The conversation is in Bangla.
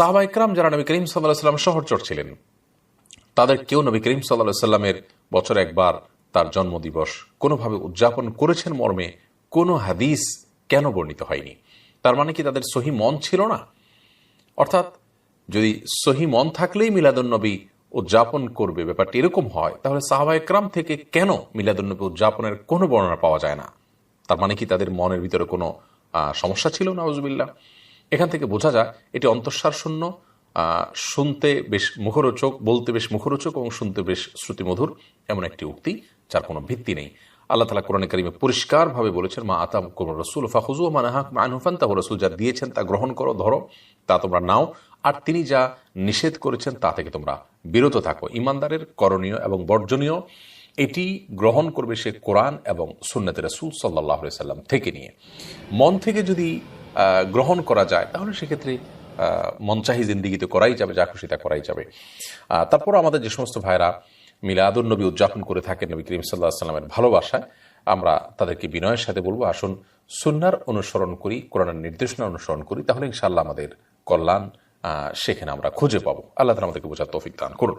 সাহাবা ইকরাম যারা নবী করিম সাল্লাহ সাল্লাম শহরচর ছিলেন, তাদের কেউ নবী করিম সাল্লাহ সাল্লামের বছর একবার তার জন্মদিবস কোনোভাবে উদযাপন করেছেন মর্মে কোনো হাদিস কেন বর্ণিত হয়নি? তার মানে কি তাদের সহি মন ছিল না? অর্থাৎ যদি সহি মন থাকলেই মিলাদুন্নবী উদযাপন করবে, ব্যাপারটি এরকম হয়, তাহলে সাহাবা একরাম থেকে কেন মিলাদুন্নবী উদযাপনের কোনো বর্ণনা পাওয়া যায় না? তার মানে কি তাদের মনের ভিতরে কোনো সমস্যা ছিল? না এখান থেকে বোঝা যায় এটি অন্তঃসার শূন্য শুনতে বেশ মুখরোচক, বলতে বেশ মুখরোচক এবং শুনতে বেশ শ্রুতিমধুর এমন একটি উক্তি, যার কোনো ভিত্তি নেই। আল্লাহ তালা কোরআন করিমে পরিষ্কারভাবে বলেছেন, মা আতাম কোন রসুল ফাহুজু মানাহাক মানহুফান তা রসুল যা দিয়েছেন তা গ্রহণ করো, ধরো, তা তোমরা নাও, আর তিনি যা নিষেধ করেছেন তা থেকে তোমরা বিরত থাকো। ইমানদারের করণীয় এবং বর্জনীয়, এটি গ্রহণ করবে সে কোরআন এবং সুন্নতের রসুল সাল্লাহ সাল্লাম থেকে নিয়ে। মন থেকে যদি গ্রহণ করা যায় তাহলে সেক্ষেত্রে আহ, মনচাহি জিন্দিগিতে করাই যাবে যা খুশি তা করাই যাবে। তারপর আমাদের যে সমস্ত ভাইরা মিলাদুল নবী উদযাপন করে থাকেন নবী করিম সাল্লাহ সাল্লামের ভালোবাসায় আমরা তাদেরকে বিনয়ের সাথে বলব আসুন সুন্নার অনুসরণ করি কোরআনের নির্দেশনা অনুসরণ করি তাহলে ইনশাল্লাহ আমাদের কল্যাণ সেখানে আমরা খুঁজে পাবো। আল্লাহ তালা আমাদেরকে বোঝার তৌফিক দান করুন।